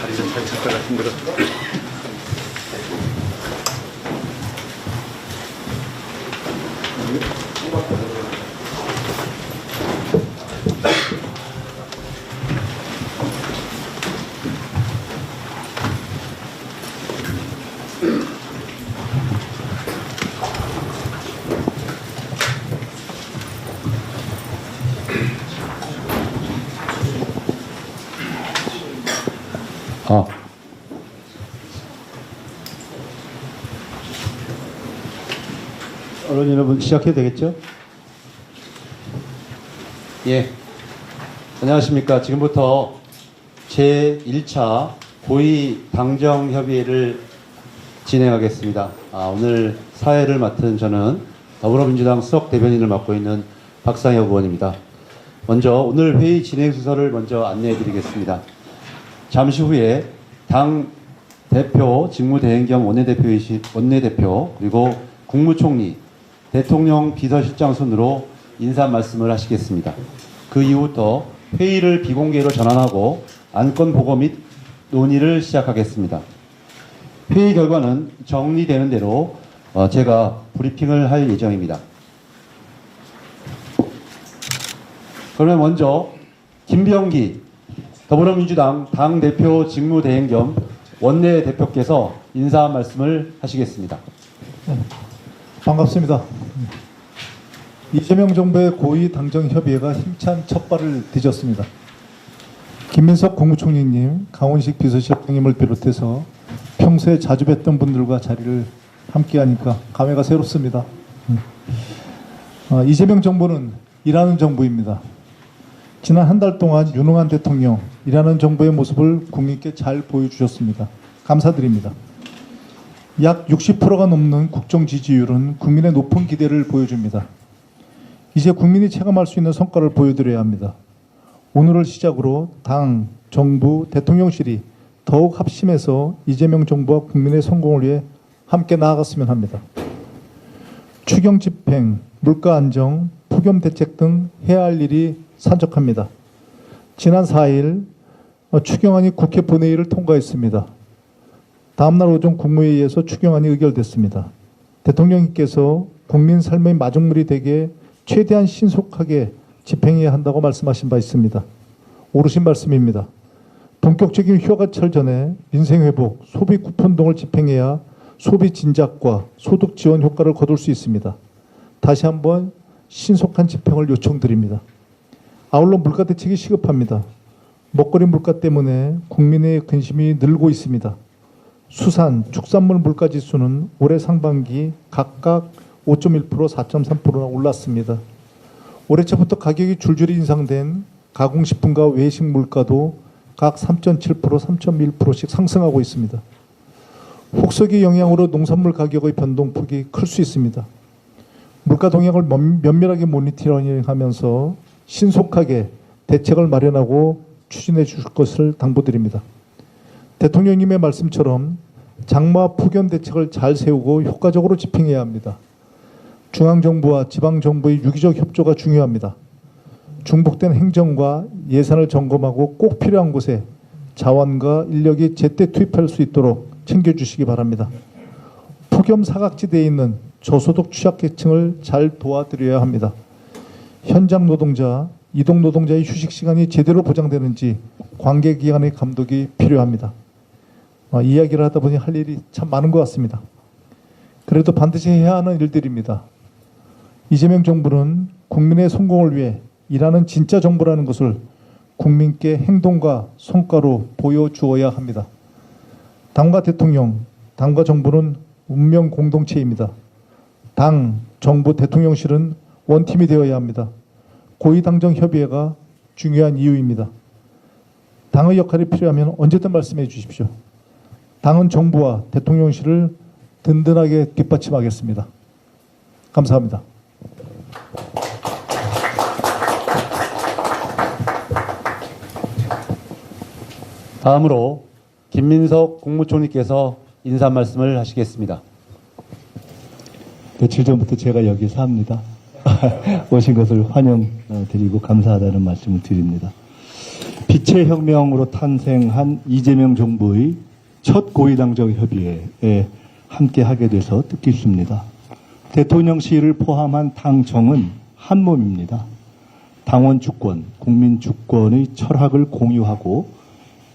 다리 좀잘 찾다가 힘들어. 아. 언론 여러분 시작해도 되겠죠? 예. 안녕하십니까. 지금부터 제1차 고위 당정협의회를 진행하겠습니다. 아, 오늘 사회를 맡은 저는 더불어민주당 수석 대변인을 맡고 있는 박상혁 의원입니다. 먼저 오늘 회의 진행 순서를 먼저 안내해 드리겠습니다. 잠시 후에 당 대표 직무대행 겸 원내대표이신 원내대표 그리고 국무총리 대통령 비서실장 순으로 인사 말씀을 하시겠습니다. 그 이후부터 회의를 비공개로 전환하고 안건 보고 및 논의를 시작하겠습니다. 회의 결과는 정리되는 대로 어, 제가 브리핑을 할 예정입니다. 그러면 먼저 김병기 더불어민주당 당 대표 직무대행 겸 원내 대표께서 인사 말씀을 하시겠습니다. 반갑습니다. 이재명 정부의 고위 당정 협의회가 힘찬 첫 발을 디뎠습니다. 김민석 국무총리님, 강원식 비서실장님을 비롯해서 평소에 자주 뵀던 분들과 자리를 함께하니까 감회가 새롭습니다. 음. 어, 이재명 정부는 일하는 정부입니다. 지난 한 달 동안 유능한 대통령, 일하는 정부의 모습을 국민께 잘 보여주셨습니다. 감사드립니다. 약 60%가 넘는 국정 지지율은 국민의 높은 기대를 보여줍니다. 이제 국민이 체감할 수 있는 성과를 보여드려야 합니다. 오늘을 시작으로 당, 정부, 대통령실이 더욱 합심해서 이재명 정부와 국민의 성공을 위해 함께 나아갔으면 합니다. 추경 집행, 물가 안정, 폭염 대책 등 해야 할 일이 산적합니다. 지난 4일 어, 추경안이 국회 본회의를 통과했습니다. 다음날 오전 국무회의에서 추경안이 의결됐습니다. 대통령님께서 국민 삶의 마중물이 되게 최대한 신속하게 집행해야 한다고 말씀하신 바 있습니다. 옳으신 말씀입니다. 본격적인 휴가철 전에 민생 회복, 소비 쿠폰 등을 집행해야 소비 진작과 소득 지원 효과를 거둘 수 있습니다. 다시 한번 신속한 집행을 요청드립니다. 아울러 물가 대책이 시급합니다. 먹거리 물가 때문에 국민의 근심이 늘고 있습니다. 수산, 축산물 물가 지수는 올해 상반기 각각 5.1%, 4.3%나 올랐습니다. 올해 초부터 가격이 줄줄이 인상된 가공식품과 외식 물가도 각 3.7%, 3.1%씩 상승하고 있습니다. 혹서기 영향으로 농산물 가격의 변동폭이 클 수 있습니다. 물가 동향을 면- 면밀하게 모니터링하면서 신속하게 대책을 마련하고 추진해 주실 것을 당부드립니다. 대통령님의 말씀처럼 장마 폭염 대책을 잘 세우고 효과적으로 집행해야 합니다. 중앙정부와 지방정부의 유기적 협조가 중요합니다. 중복된 행정과 예산을 점검하고 꼭 필요한 곳에 자원과 인력이 제때 투입할 수 있도록 챙겨주시기 바랍니다. 폭염 사각지대에 있는 저소득 취약계층을 잘 도와드려야 합니다. 현장 노동자, 이동 노동자의 휴식 시간이 제대로 보장되는지 관계 기관의 감독이 필요합니다. 아, 이야기를 하다 보니 할 일이 참 많은 것 같습니다. 그래도 반드시 해야 하는 일들입니다. 이재명 정부는 국민의 성공을 위해 일하는 진짜 정부라는 것을 국민께 행동과 성과로 보여주어야 합니다. 당과 대통령, 당과 정부는 운명 공동체입니다. 당, 정부, 대통령실은 원팀이 되어야 합니다. 고위당정 협의회가 중요한 이유입니다. 당의 역할이 필요하면 언제든 말씀해 주십시오. 당은 정부와 대통령실을 든든하게 뒷받침하겠습니다. 감사합니다. 다음으로 김민석 국무총리께서 인사 말씀을 하시겠습니다. 며칠 전부터 제가 여기서 합니다. 오신 것을 환영드리고 감사하다는 말씀을 드립니다. 빛의 혁명으로 탄생한 이재명 정부의 첫 고위당정 협의회에 함께 하게 돼서 뜻깊습니다. 대통령실을 포함한 당정은 한 몸입니다. 당원 주권, 국민 주권의 철학을 공유하고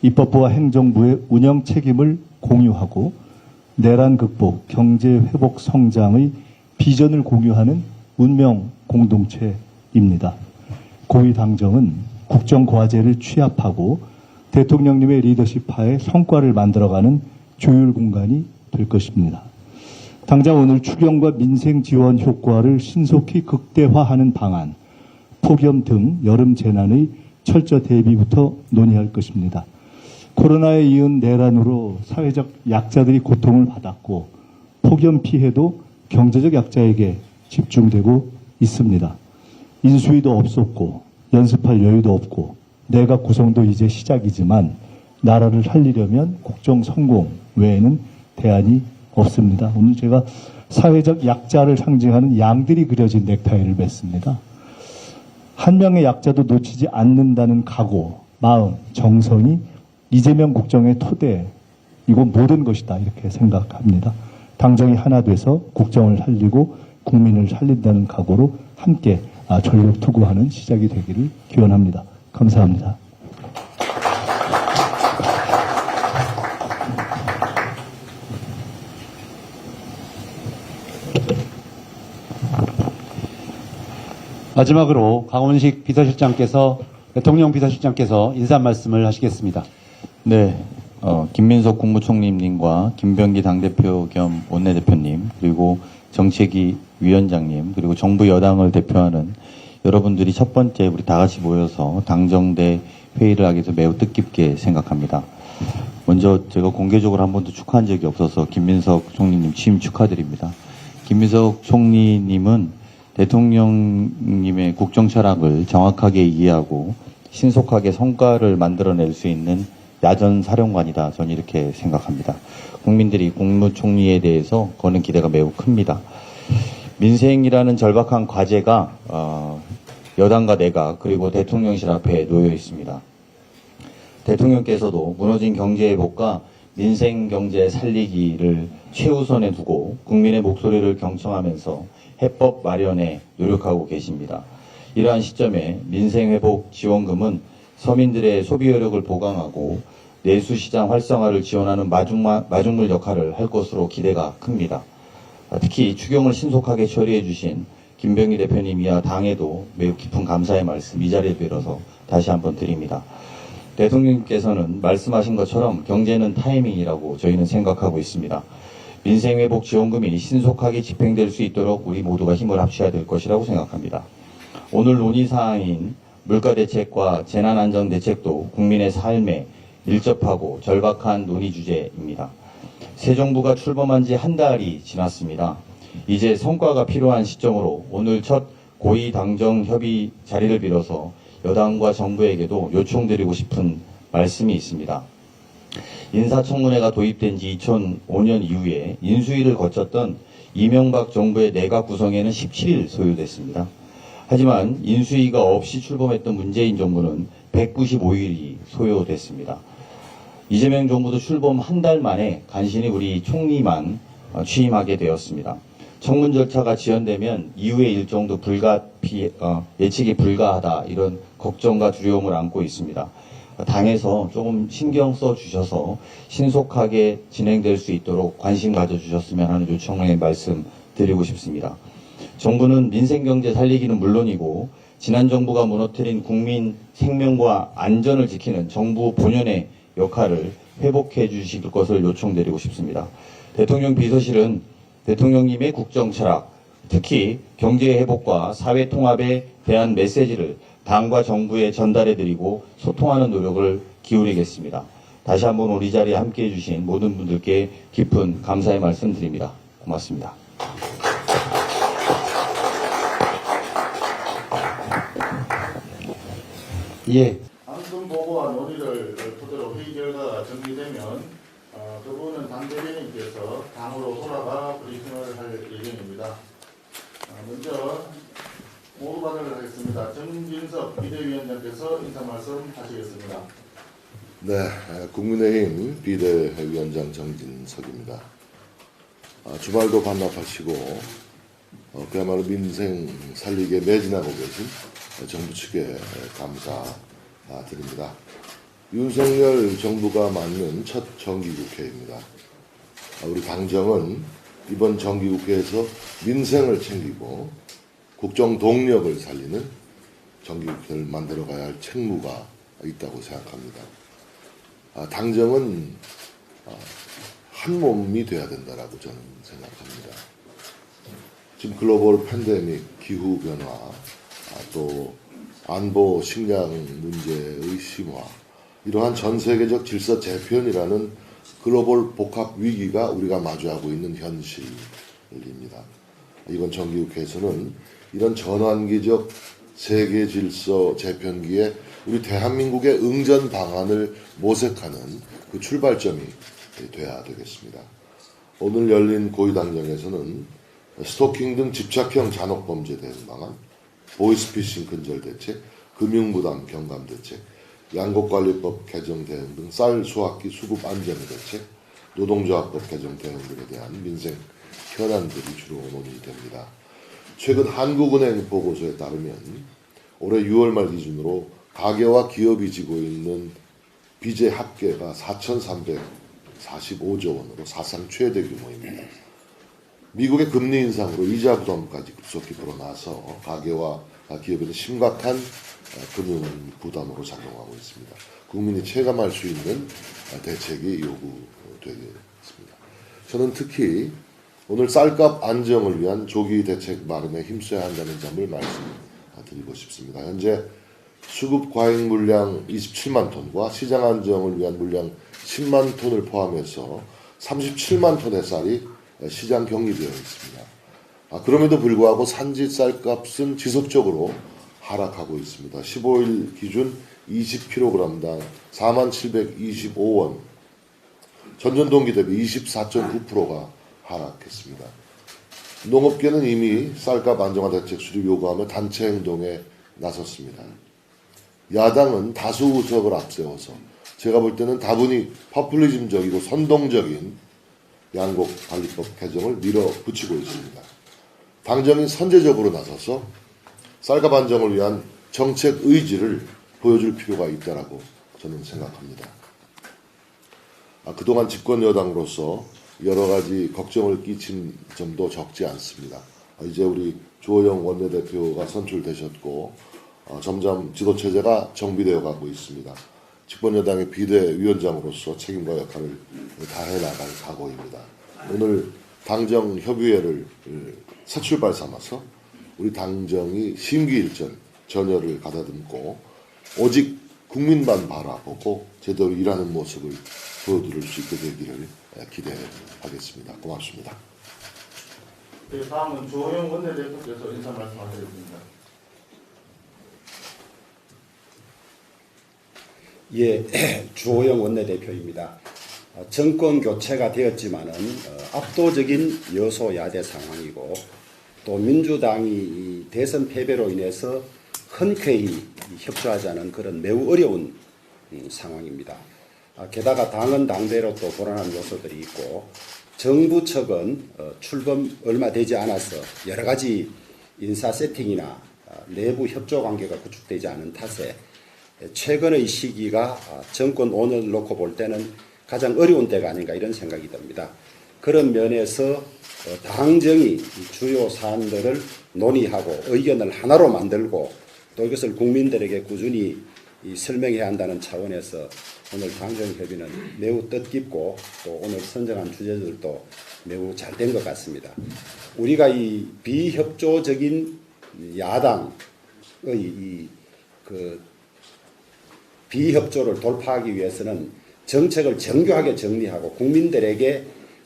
입법부와 행정부의 운영 책임을 공유하고 내란 극복, 경제 회복 성장의 비전을 공유하는 운명 공동체입니다. 고위 당정은 국정 과제를 취합하고 대통령님의 리더십 하에 성과를 만들어가는 조율 공간이 될 것입니다. 당장 오늘 추경과 민생 지원 효과를 신속히 극대화하는 방안, 폭염 등 여름 재난의 철저 대비부터 논의할 것입니다. 코로나에 이은 내란으로 사회적 약자들이 고통을 받았고 폭염 피해도 경제적 약자에게 집중되고 있습니다. 인수위도 없었고 연습할 여유도 없고 내각 구성도 이제 시작이지만 나라를 살리려면 국정 성공 외에는 대안이 없습니다. 오늘 제가 사회적 약자를 상징하는 양들이 그려진 넥타이를 맸습니다. 한 명의 약자도 놓치지 않는다는 각오, 마음, 정성이 이재명 국정의 토대, 이건 모든 것이다. 이렇게 생각합니다. 당정이 하나 돼서 국정을 살리고 국민을 살린다는 각오로 함께 아, 전력 투구하는 시작이 되기를 기원합니다. 감사합니다. 마지막으로 강원식 비서실장께서 대통령 비서실장께서 인사 말씀을 하시겠습니다. 네, 어, 김민석 국무총리님과 김병기 당대표 겸 원내대표님, 그리고 정책위 위원장님, 그리고 정부 여당을 대표하는 여러분들이 첫 번째 우리 다 같이 모여서 당정대 회의를 하게 돼서 매우 뜻깊게 생각합니다. 먼저 제가 공개적으로 한 번도 축하한 적이 없어서 김민석 총리님 취임 축하드립니다. 김민석 총리님은 대통령님의 국정 철학을 정확하게 이해하고 신속하게 성과를 만들어낼 수 있는 야전 사령관이다. 저는 이렇게 생각합니다. 국민들이 국무총리에 대해서 거는 기대가 매우 큽니다. 민생이라는 절박한 과제가 어, 여당과 내각 그리고 대통령실 앞에 놓여 있습니다. 대통령께서도 무너진 경제 회복과 민생 경제 살리기를 최우선에 두고 국민의 목소리를 경청하면서 해법 마련에 노력하고 계십니다. 이러한 시점에 민생 회복 지원금은 서민들의 소비 여력을 보강하고 내수 시장 활성화를 지원하는 마중마, 마중물 역할을 할 것으로 기대가 큽니다. 특히 추경을 신속하게 처리해 주신 김병희 대표님 이하 당에도 매우 깊은 감사의 말씀 이 자리에 빌어서 다시 한번 드립니다. 대통령님께서는 말씀하신 것처럼 경제는 타이밍이라고 저희는 생각하고 있습니다. 민생회복 지원금이 신속하게 집행될 수 있도록 우리 모두가 힘을 합쳐야 될 것이라고 생각합니다. 오늘 논의사항인 물가대책과 재난안전대책도 국민의 삶에 밀접하고 절박한 논의 주제입니다. 새 정부가 출범한 지 한 달이 지났습니다. 이제 성과가 필요한 시점으로 오늘 첫 고위 당정 협의 자리를 빌어서 여당과 정부에게도 요청드리고 싶은 말씀이 있습니다. 인사청문회가 도입된 지 2005년 이후에 인수위를 거쳤던 이명박 정부의 내각 구성에는 17일 소요됐습니다. 하지만 인수위가 없이 출범했던 문재인 정부는 195일이 소요됐습니다. 이재명 정부도 출범 한 달 만에 간신히 우리 총리만 어, 취임하게 되었습니다. 청문 절차가 지연되면 이후의 일정도 불가 피, 어, 예측이 불가하다 이런 걱정과 두려움을 안고 있습니다. 당에서 조금 신경 써 주셔서 신속하게 진행될 수 있도록 관심 가져 주셨으면 하는 요청의 말씀 드리고 싶습니다. 정부는 민생 경제 살리기는 물론이고 지난 정부가 무너뜨린 국민 생명과 안전을 지키는 정부 본연의 역할을 회복해 주실 것을 요청드리고 싶습니다. 대통령 비서실은 대통령님의 국정 철학, 특히 경제 회복과 사회 통합에 대한 메시지를 당과 정부에 전달해 드리고 소통하는 노력을 기울이겠습니다. 다시 한번 우리 자리에 함께 해주신 모든 분들께 깊은 감사의 말씀 드립니다. 고맙습니다. 예, 방송 보고와 논의 논의를 토대로 회의 결과가 정리되면 어, 그분은 당 대변인께서 당으로 돌아가 브리핑을 할 예정입니다. 어, 먼저 모두 발언을 하겠습니다. 정진석 비대위원장께서 인사 말씀 하시겠습니다. 네, 국민의힘 비대위원장 정진석입니다. 아, 주말도 반납하시고 어, 그야말로 민생 살리기에 매진하고 계신 정부 측에 감사드립니다. 윤석열 정부가 맞는 첫 정기국회입니다. 아, 우리 당정은 이번 정기국회에서 민생을 챙기고 국정 동력을 살리는 정기국회를 만들어 가야 할 책무가 있다고 생각합니다. 아, 당정은 아, 한 몸이 돼야 된다라고 저는 생각합니다. 지금 글로벌 팬데믹, 기후 변화, 아, 또 안보 식량 문제의 심화, 이러한 전 세계적 질서 재편이라는 글로벌 복합 위기가 우리가 마주하고 있는 현실입니다. 이번 정기국회에서는 이런 전환기적 세계 질서 재편기에 우리 대한민국의 응전 방안을 모색하는 그 출발점이 돼야 되겠습니다. 오늘 열린 고위당정에서는 스토킹 등 집착형 잔혹범죄 대응 방안, 보이스피싱 근절 대책, 금융부담 경감 대책, 양곡관리법 개정 대응 등 쌀 수확기 수급 안전 대책, 노동조합법 개정 대응 등에 대한 민생 현안들이 주로 논의됩니다. 최근 한국은행 보고서에 따르면 올해 6월 말 기준으로 가계와 기업이 지고 있는 빚의 합계가 4,345조 원으로 사상 최대 규모입니다. 미국의 금리 인상으로 이자 부담까지 급속히 불어나서 가계와 기업에는 심각한 금융 부담으로 작용하고 있습니다. 국민이 체감할 수 있는 대책이 요구되겠습니다. 저는 특히 오늘 쌀값 안정을 위한 조기 대책 마련에 힘써야 한다는 점을 말씀드리고 싶습니다. 현재 수급 과잉 물량 27만 톤과 시장 안정을 위한 물량 10만 톤을 포함해서 37만 톤의 쌀이 시장 격리되어 있습니다. 아, 그럼에도 불구하고 산지 쌀값은 지속적으로 하락하고 있습니다. 15일 기준 20kg당 4725원, 전년 동기 대비 24.9%가 하락했습니다. 농업계는 이미 쌀값 안정화 대책 수립 요구하며 단체 행동에 나섰습니다. 야당은 다수 의석을 앞세워서 제가 볼 때는 다분히 퍼플리즘적이고 선동적인 양곡 관리법 개정을 밀어붙이고 있습니다. 당정이 선제적으로 나서서 쌀값 안정을 위한 정책 의지를 보여줄 필요가 있다라고 저는 생각합니다. 아, 그동안 집권 여당으로서 여러 가지 걱정을 끼친 점도 적지 않습니다. 아, 이제 우리 주호영 원내대표가 선출되셨고 어, 점점 지도 체제가 정비되어 가고 있습니다. 집권 여당의 비대위원장으로서 책임과 역할을 다해 나갈 각오입니다. 오늘 당정 협의회를 새 출발 삼아서 우리 당정이 심기일전 전열을 가다듬고 오직 국민만 바라보고 제대로 일하는 모습을 보여드릴 수 있게 되기를 기대하겠습니다. 고맙습니다. 네, 다음은 조영 원내대표께서 인사 말씀하시겠습니다. 예, 주호영 원내대표입니다. 어, 정권 교체가 되었지만은 어, 압도적인 여소야대 상황이고 또 민주당이 이 대선 패배로 인해서 흔쾌히 협조하자는 그런 매우 어려운 음, 상황입니다. 아, 게다가 당은 당대로 또 불안한 요소들이 있고 정부 측은 어, 출범 얼마 되지 않아서 여러 가지 인사 세팅이나 아, 내부 협조 관계가 구축되지 않은 탓에 최근의 시기가 아, 정권 오늘 놓고 볼 때는 가장 어려운 때가 아닌가 이런 생각이 듭니다. 그런 면에서 어, 당정이 이 주요 사안들을 논의하고 의견을 하나로 만들고 또 이것을 국민들에게 꾸준히 이 설명해야 한다는 차원에서 오늘 당정협의는 매우 뜻깊고 또 오늘 선정한 주제들도 매우 잘 된 것 같습니다. 우리가 이 비협조적인 야당의 이 그 비협조를 돌파하기 위해서는 정책을 정교하게 정리하고 국민들에게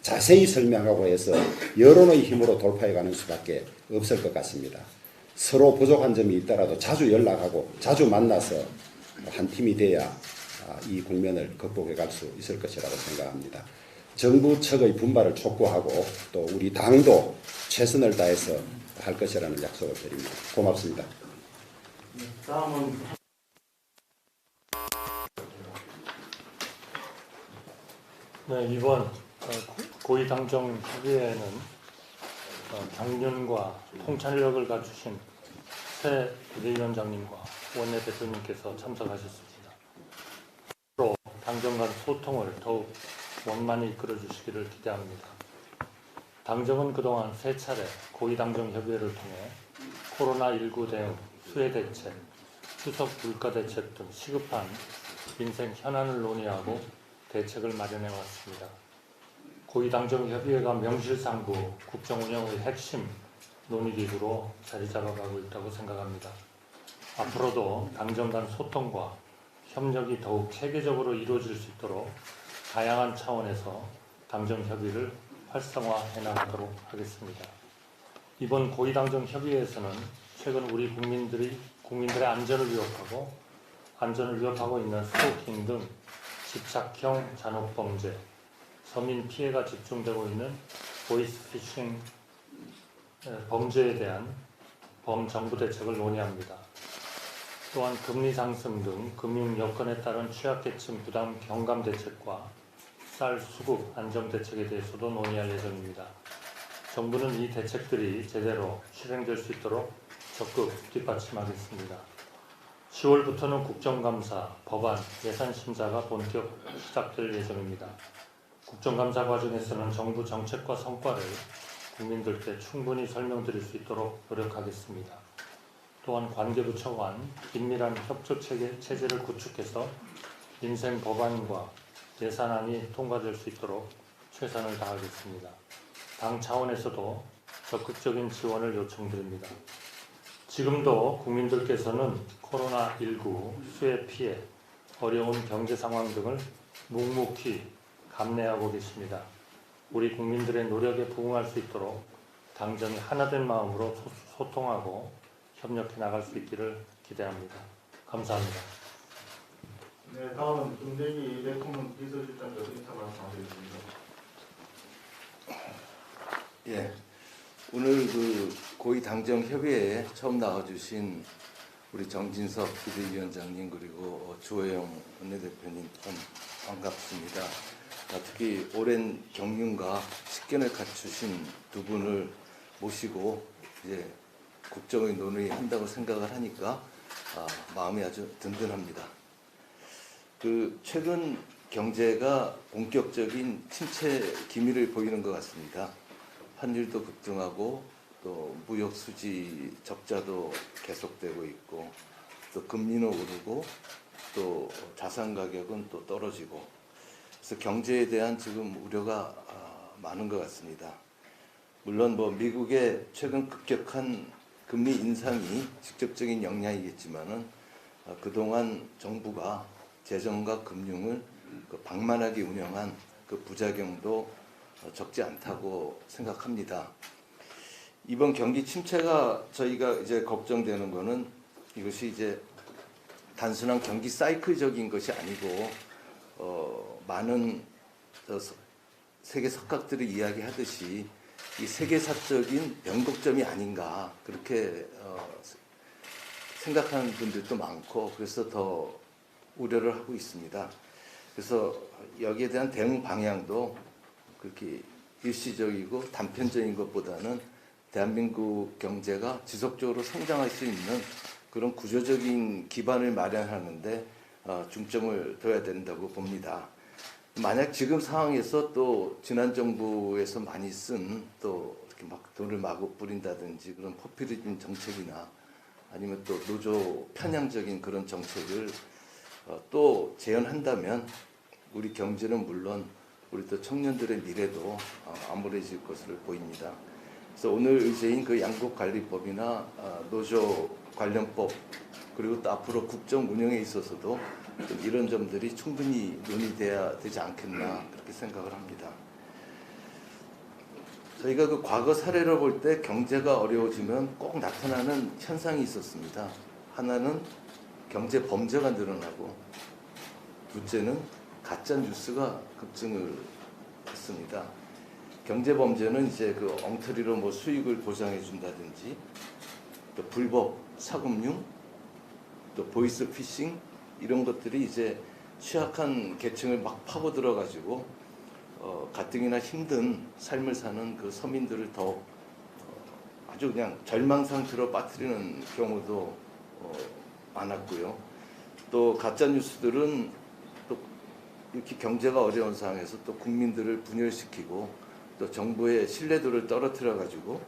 자세히 설명하고 해서 여론의 힘으로 돌파해 가는 수밖에 없을 것 같습니다. 서로 부족한 점이 있더라도 자주 연락하고 자주 만나서 한 팀이 돼야 아, 이 국면을 극복해 갈 수 있을 것이라고 생각합니다. 정부 측의 분발을 촉구하고 또 우리 당도 최선을 다해서 할 것이라는 약속을 드립니다. 고맙습니다. 다음은 네, 이번 어, 고- 고위당정 협의회에는 어, 경륜과 통찰력을 갖추신 새 비대위원장님과 원내대표님께서 참석하셨습니다. 앞으로 당정 간 소통을 더욱 원만히 이끌어 주시기를 기대합니다. 당정은 그동안 세 차례 고위당정 협의회를 통해 코로나19 대응, 수해 대책, 추석 물가 대책 등 시급한 민생 현안을 논의하고 대책을 마련해 왔습니다. 고위당정협의회가 명실상부 국정운영의 핵심 논의기구로 자리 잡아가고 있다고 생각합니다. 앞으로도 당정 간 소통과 협력이 더욱 체계적으로 이루어질 수 있도록 다양한 차원에서 당정 협의를 활성화해 나가도록 하겠습니다. 이번 고위당정 협의회에서는 최근 우리 국민들이 국민들의 안전을 위협하고 안전을 위협하고 있는 스토킹 등 집착형 잔혹 범죄, 서민 피해가 집중되고 있는 보이스피싱 에, 범죄에 대한 범정부 대책을 논의합니다. 또한 금리 상승 등 금융 여건에 따른 취약계층 부담 경감 대책과 쌀 수급 안정 대책에 대해서도 논의할 예정입니다. 정부는 이 대책들이 제대로 실행될 수 있도록 적극 뒷받침하겠습니다. 10월부터는 국정감사, 법안, 예산 심사가 본격 시작될 예정입니다. 국정감사 과정에서는 정부 정책과 성과를 국민들께 충분히 설명드릴 수 있도록 노력하겠습니다. 또한 관계부처 간 긴밀한 협조 체계, 체제를 구축해서 민생 법안과 예산안이 통과될 수 있도록 최선을 다하겠습니다. 당 차원에서도 적극적인 지원을 요청드립니다. 지금도 국민들께서는 코로나19 수해 피해, 어려운 경제 상황 등을 묵묵히 감내하고 계십니다. 우리 국민들의 노력에 부응할 수 있도록 당정이 하나된 마음으로 소- 소통하고 협력해 나갈 수 있기를 기대합니다. 감사합니다. 네, 다음은 김대기 대통령 비서실장께서 인사 말씀하시겠습니다. 예. 오늘 그 고위 당정 협의회에 처음 나와주신 우리 정진석 비대위원장님 그리고 주호영 원내대표님 참 반갑습니다. 아, 특히 오랜 경륜과 식견을 갖추신 두 분을 모시고 이제 국정의 논의한다고 생각을 하니까 아, 마음이 아주 든든합니다. 그 최근 경제가 본격적인 침체 기미를 보이는 것 같습니다. 환율도 급등하고 또 무역 수지 적자도 계속되고 있고 또 금리는 오르고 또 자산 가격은 또 떨어지고 그래서 경제에 대한 지금 우려가 아, 많은 것 같습니다. 물론 뭐 미국의 최근 급격한 금리 인상이 직접적인 영향이겠지만은 아, 그동안 정부가 재정과 금융을 그 방만하게 운영한 그 부작용도 어, 적지 않다고 생각합니다. 이번 경기 침체가 저희가 이제 걱정되는 거는 이것이 이제 단순한 경기 사이클적인 것이 아니고 어, 많은 세계 석학들이 이야기하듯이 이 세계사적인 변곡점이 아닌가 그렇게 어, 생각하는 분들도 많고 그래서 더 우려를 하고 있습니다. 그래서 여기에 대한 대응 방향도 그렇게 일시적이고 단편적인 것보다는 대한민국 경제가 지속적으로 성장할 수 있는 그런 구조적인 기반을 마련하는데 어, 중점을 둬야 된다고 봅니다. 만약 지금 상황에서 또 지난 정부에서 많이 쓴 또 이렇게 막 돈을 마구 뿌린다든지 그런 포퓰리즘 정책이나 아니면 또 노조 편향적인 그런 정책을 어, 또 재현한다면 우리 경제는 물론 우리 또 청년들의 미래도 어, 암울해질 것으로 보입니다. 그래서 오늘 의제인 그 양국관리법이나 어, 노조 관련법 그리고 또 앞으로 국정 운영에 있어서도 좀 이런 점들이 충분히 논의돼야 되지 않겠나 그렇게 생각을 합니다. 저희가 그 과거 사례를 볼 때 경제가 어려워지면 꼭 나타나는 현상이 있었습니다. 하나는 경제 범죄가 늘어나고 두 둘째는 가짜 뉴스가 급증을 했습니다. 경제 범죄는 이제 그 엉터리로 뭐 수익을 보장해 준다든지 또 불법 사금융 또 보이스 피싱 이런 것들이 이제 취약한 계층을 막 파고 들어 가지고 어, 가뜩이나 힘든 삶을 사는 그 서민들을 더 어, 아주 그냥 절망 상태로 빠뜨리는 경우도 어, 많았고요. 또 가짜 뉴스들은 또 이렇게 경제가 어려운 상황에서 또 국민들을 분열시키고 또 정부의 신뢰도를 떨어뜨려 가지고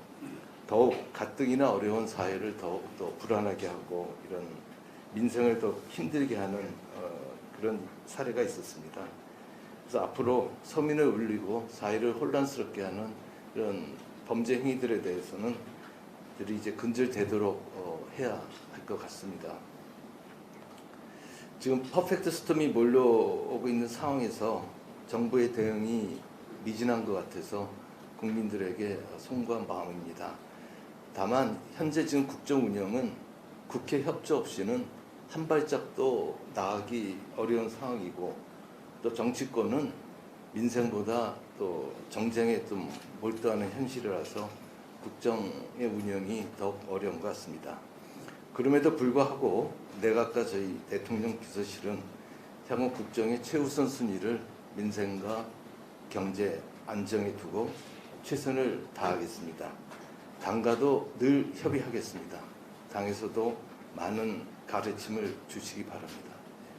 더욱 가뜩이나 어려운 사회를 더욱 더 불안하게 하고 이런 민생을 더 힘들게 하는 어, 그런 사례가 있었습니다. 그래서 앞으로 서민을 울리고 사회를 혼란스럽게 하는 이런 범죄 행위들에 대해서는 들이 이제 근절되도록 어, 해야 할 것 같습니다. 지금 퍼펙트 스톰이 몰려오고 있는 상황에서 정부의 대응이 미진한 것 같아서 국민들에게 송구한 마음입니다. 다만 현재 지금 국정 운영은 국회 협조 없이는 한 발짝도 나가기 어려운 상황이고 또 정치권은 민생보다 또 정쟁에 좀 몰두하는 현실이라서 국정의 운영이 더욱 어려운 것 같습니다. 그럼에도 불구하고 내각과 저희 대통령 비서실은 향후 국정의 최우선 순위를 민생과 경제 안정에 두고 최선을 다하겠습니다. 당과도 늘 협의하겠습니다. 당에서도 많은 가르침을 주시기 바랍니다.